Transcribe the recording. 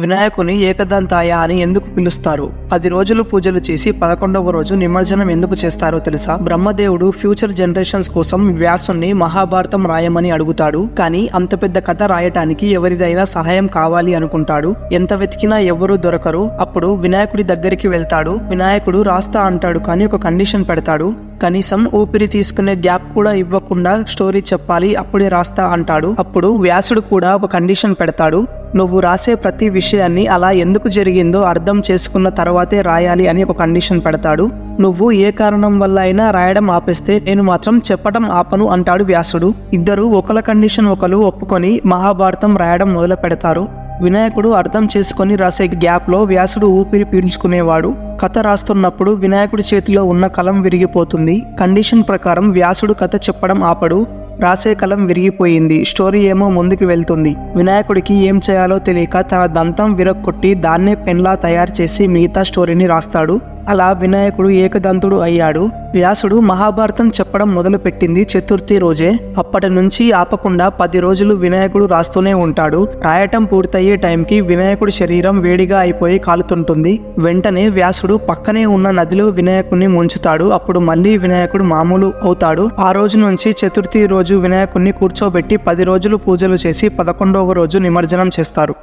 వినాయకుని ఏకదంతాయ అని ఎందుకు పిలుస్తారు? పది రోజులు పూజలు చేసి పదకొండవ రోజు నిమజ్జనం ఎందుకు చేస్తారో తెలుసా? బ్రహ్మదేవుడు ఫ్యూచర్ జనరేషన్స్ కోసం వ్యాసుని మహాభారతం రాయమని అడుగుతాడు. కానీ అంత పెద్ద కథ రాయటానికి ఎవరిదైనా సహాయం కావాలి అనుకుంటాడు. ఎంత వెతికినా ఎవరూ దొరకరు. అప్పుడు వినాయకుడి దగ్గరికి వెళ్తాడు. వినాయకుడు రాస్తా అంటాడు కానీ ఒక కండిషన్ పెడతాడు. కనీసం ఊపిరి తీసుకునే గ్యాప్ కూడా ఇవ్వకుండా స్టోరీ చెప్పాలి అప్పుడే రాస్తా అంటాడు. అప్పుడు వ్యాసుడు కూడా ఒక కండిషన్ పెడతాడు. నువ్వు రాసే ప్రతి విషయాన్ని అలా ఎందుకు జరిగిందో అర్థం చేసుకున్న తర్వాతే రాయాలి అని ఒక కండిషన్ పెడతాడు. నువ్వు ఏ కారణం వల్ల అయినా రాయడం ఆపేస్తే నేను మాత్రం చెప్పడం ఆపను అంటాడు వ్యాసుడు. ఇద్దరు ఒకల కండిషన్ ఒకరు ఒప్పుకొని మహాభారతం రాయడం మొదలు పెడతారు వినాయకుడు అర్థం చేసుకొని రాసే గ్యాప్లో వ్యాసుడు ఊపిరి పీల్చుకునేవాడు. కథ రాస్తున్నప్పుడు వినాయకుడి చేతిలో ఉన్న కలం విరిగిపోతుంది. కండిషన్ ప్రకారం వ్యాసుడు కథ చెప్పడం ఆపడు. రాసే కలం విరిగిపోయింది. స్టోరీ ఏమో ముందుకు వెళ్తుంది. వినాయకుడికి ఏం చేయాలో తెలియక తన దంతం విరక్కొట్టి దాన్నే పెన్లా తయారు చేసి మిగతా స్టోరీని రాస్తాడు. అలా వినాయకుడు ఏకదంతుడు అయ్యాడు. వ్యాసుడు మహాభారతం చెప్పడం మొదలుపెట్టింది చతుర్థి రోజే. అప్పటి నుంచి ఆపకుండా పది రోజులు వినాయకుడు రాస్తూనే ఉంటాడు. రాయటం పూర్తయ్యే టైంకి వినాయకుడి శరీరం వేడిగా అయిపోయి కాలుతుంటుంది. వెంటనే వ్యాసుడు పక్కనే ఉన్న నదిలో వినాయకుడిని ముంచుతాడు. అప్పుడు మళ్ళీ వినాయకుడు మామూలు అవుతాడు. ఆ రోజు నుంచి చతుర్థి రోజు వినాయకుడిని కూర్చోబెట్టి పది రోజులు పూజలు చేసి పదకొండవ రోజు నిమజ్జనం చేస్తారు.